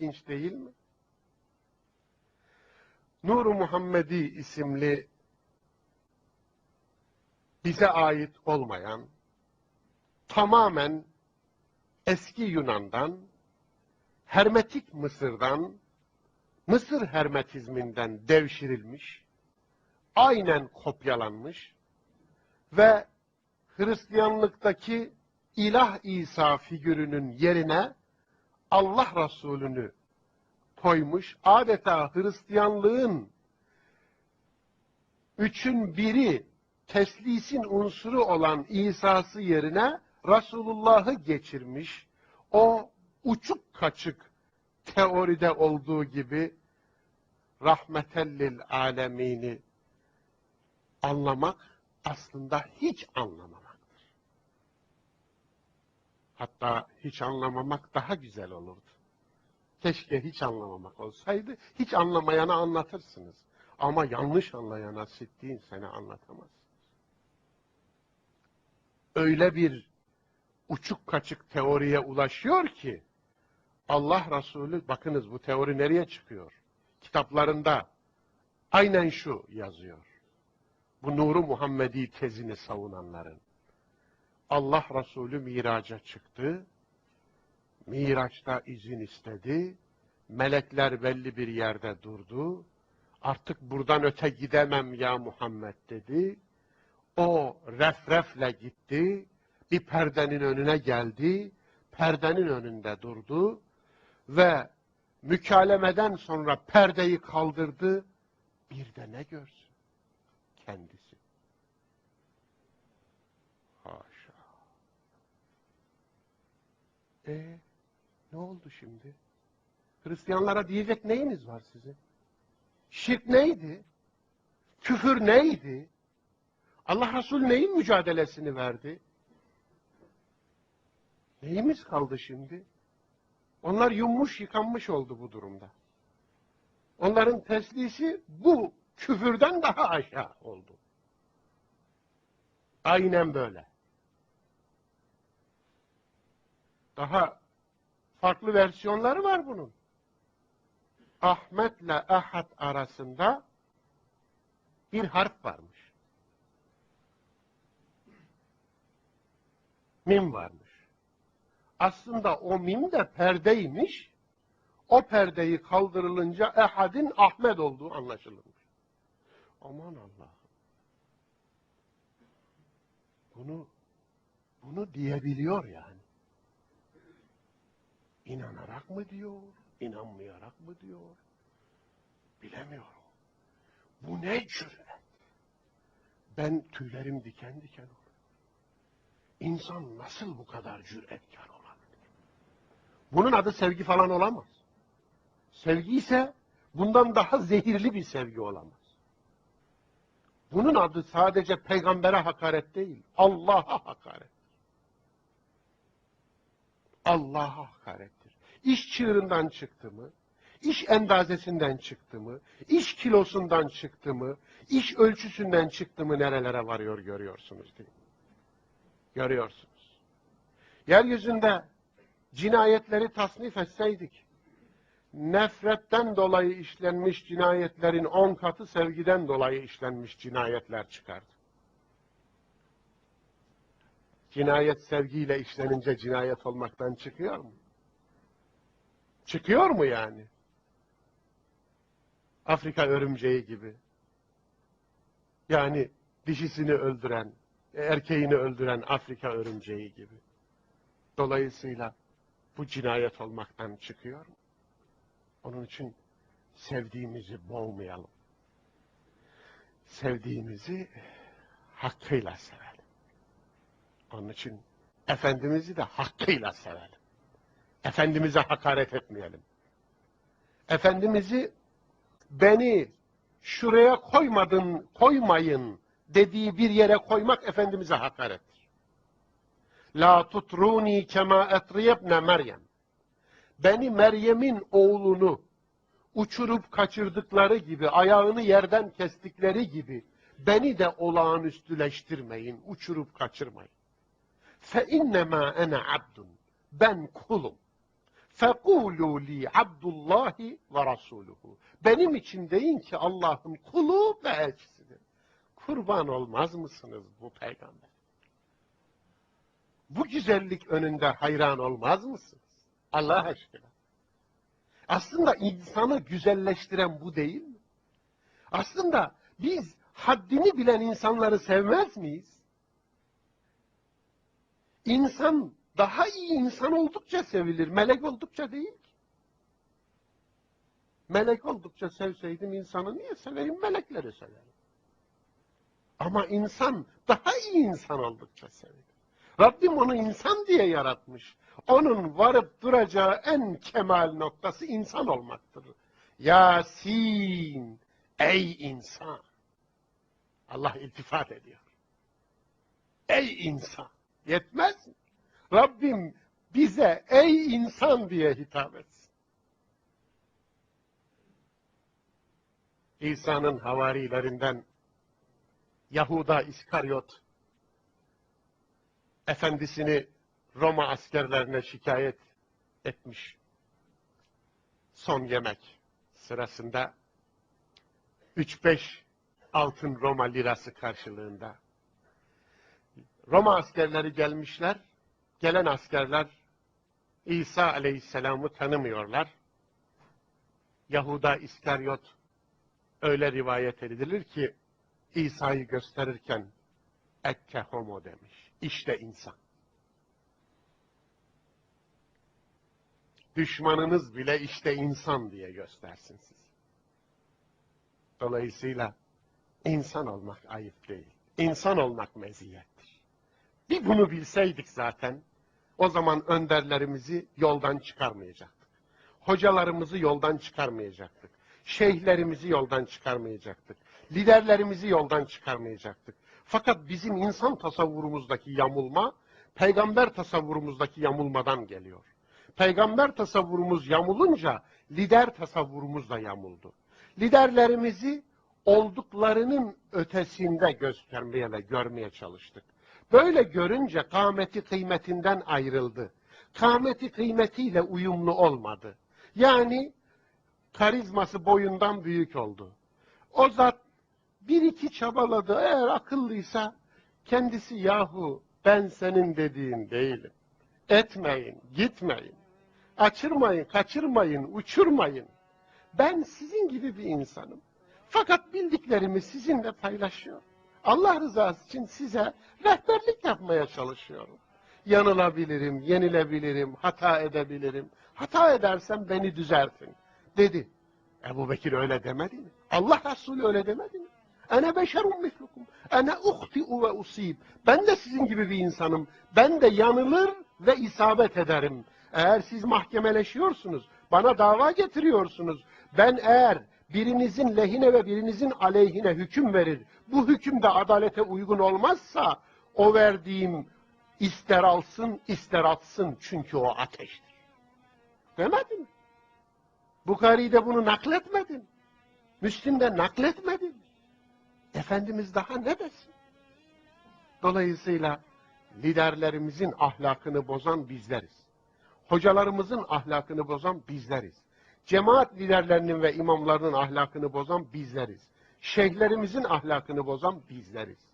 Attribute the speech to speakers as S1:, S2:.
S1: ilginç değil mi? Nur-u Muhammedi isimli bize ait olmayan tamamen eski Yunan'dan, Hermetik Mısır'dan, Mısır hermetizminden devşirilmiş, aynen kopyalanmış ve Hristiyanlıktaki ilah İsa figürünün yerine Allah Resulü'nü koymuş, adeta Hristiyanlığın üçün biri teslisin unsuru olan İsa'sı yerine Resulullah'ı geçirmiş, o uçuk kaçık teoride olduğu gibi rahmetellil alemini anlamak aslında hiç anlamamaktır. Hatta hiç anlamamak daha güzel olurdu. Keşke hiç anlamamak olsaydı, hiç anlamayana anlatırsınız. Ama yanlış anlayana sittiğin sene anlatamazsınız. Öyle bir uçuk kaçık teoriye ulaşıyor ki, Allah Resulü, bakınız bu teori nereye çıkıyor? Kitaplarında aynen şu yazıyor. Bu nuru Muhammedi tezini savunanların. Allah Resulü miraca çıktı. Miraçta izin istedi. Melekler belli bir yerde durdu. Artık buradan öte gidemem ya Muhammed dedi. O refrefle gitti. Bir perdenin önüne geldi. Perdenin önünde durdu. Ve mükalemeden sonra perdeyi kaldırdı. Bir de ne görsün? Kendisi. E ne oldu şimdi? Hristiyanlara diyecek neyiniz var sizin? Şirk neydi? Küfür neydi? Allah Resulü neyin mücadelesini verdi? Neyimiz kaldı şimdi? Onlar yummuş yıkanmış oldu bu durumda. Onların teslisi bu küfürden daha aşağı oldu. Aynen böyle. Daha farklı versiyonları var bunun. Ahmet'le Ahad arasında bir harf varmış. Mim varmış. Aslında o mim de perdeymiş. O perdeyi kaldırılınca Ehad'in Ahmet olduğu anlaşılırmış. Aman Allah. Bunu bunu diyebiliyor yani. İnanarak mı diyor, inanmayarak mı diyor? Bilemiyorum. Bu ne cüret? Ben tüylerim diken diken oluyor. İnsan nasıl bu kadar cüretkar olabilir? Bunun adı sevgi falan olamaz. Sevgi ise bundan daha zehirli bir sevgi olamaz. Bunun adı sadece peygambere hakaret değil, Allah'a hakaret. Allah'a hakarettir. İş çığırından çıktı mı, iş endazesinden çıktı mı, iş kilosundan çıktı mı, iş ölçüsünden çıktı mı nerelere varıyor görüyorsunuz değil mi? Görüyorsunuz. Yeryüzünde cinayetleri tasnif etseydik, nefretten dolayı işlenmiş cinayetlerin on katı sevgiden dolayı işlenmiş cinayetler çıkardı. Cinayet sevgiyle işlenince cinayet olmaktan çıkıyor mu? Çıkıyor mu yani? Afrika örümceği gibi. Yani dişisini öldüren, erkeğini öldüren Afrika örümceği gibi. Dolayısıyla bu cinayet olmaktan çıkıyor mu? Onun için sevdiğimizi boğmayalım. Sevdiğimizi hakkıyla sevelim. Onun için Efendimiz'i de hakkıyla sevelim. Efendimiz'e hakaret etmeyelim. Efendimiz'i beni şuraya koymadın, koymayın dediği bir yere koymak Efendimiz'e hakarettir. La tutruni kema etriyebne Meryem. Beni Meryem'in oğlunu uçurup kaçırdıkları gibi, ayağını yerden kestikleri gibi beni de olağanüstüleştirmeyin, uçurup kaçırmayın. Fe innema ene abdun. Ben kulum. فَقُولُوا لِي عَبْدُ اللّٰهِ وَرَسُولُهُ Benim için deyin ki Allah'ın kulu ve elçisidir. Kurban olmaz mısınız bu peygamber? Bu güzellik önünde hayran olmaz mısınız? Allah aşkına. Aslında insanı güzelleştiren bu değil mi? Aslında biz haddini bilen insanları sevmez miyiz? İnsan daha iyi insan oldukça sevilir, melek oldukça değil ki. Melek oldukça sevseydim insanı niye severim? Melekleri severim. Ama insan daha iyi insan oldukça sevilir. Rabbim onu insan diye yaratmış. Onun varıp duracağı en kemal noktası insan olmaktır. Yasin, ey insan. Allah iltifat ediyor. Ey insan. Yetmez mi? Rabbim bize ey insan diye hitap etsin. İsa'nın havarilerinden Yahuda İskaryot efendisini Roma askerlerine şikayet etmiş. Son yemek sırasında 3-5 altın Roma lirası karşılığında. Roma askerleri gelmişler. Gelen askerler İsa aleyhisselamı tanımıyorlar. Yahuda İskaryot öyle rivayet edilir ki İsa'yı gösterirken Ekke homo demiş. İşte insan. Düşmanınız bile işte insan diye göstersin siz. Dolayısıyla insan olmak ayıp değil. İnsan olmak meziyettir. Bir bunu bilseydik zaten o zaman önderlerimizi yoldan çıkarmayacaktık. Hocalarımızı yoldan çıkarmayacaktık. Şeyhlerimizi yoldan çıkarmayacaktık. Liderlerimizi yoldan çıkarmayacaktık. Fakat bizim insan tasavvurumuzdaki yamulma, peygamber tasavvurumuzdaki yamulmadan geliyor. Peygamber tasavvurumuz yamulunca lider tasavvurumuz da yamuldu. Liderlerimizi olduklarının ötesinde göstermeye ve görmeye çalıştık. Böyle görünce kâmeti kıymetinden ayrıldı. Kâmeti kıymetiyle uyumlu olmadı. Yani karizması boyundan büyük oldu. O zat bir iki çabaladı. Eğer akıllıysa kendisi yahu ben senin dediğin değilim. Etmeyin, gitmeyin. Açırmayın, kaçırmayın, uçurmayın. Ben sizin gibi bir insanım. Fakat bildiklerimi sizinle paylaşıyorum. Allah rızası için size rehberlik yapmaya çalışıyorum. Yanılabilirim, yenilebilirim, hata edebilirim. Hata edersem beni düzeltin dedi. Ebu Bekir öyle demedi mi? Allah Resulü öyle demedi mi? Ene beşerun mislukum. Ene uhti'u ve usib. Ben de sizin gibi bir insanım. Ben de yanılır ve isabet ederim. Eğer siz mahkemeleşiyorsunuz, bana dava getiriyorsunuz. Ben eğer birinizin lehine ve birinizin aleyhine hüküm verir, bu hüküm de adalete uygun olmazsa, o verdiğim ister alsın, ister atsın çünkü o ateştir. Demedin. Bukhari'de bunu nakletmedin. Müslim'de nakletmedin. Efendimiz daha ne desin? Dolayısıyla liderlerimizin ahlakını bozan bizleriz. Hocalarımızın ahlakını bozan bizleriz. Cemaat liderlerinin ve imamlarının ahlakını bozan bizleriz. Şeyhlerimizin ahlakını bozan bizleriz.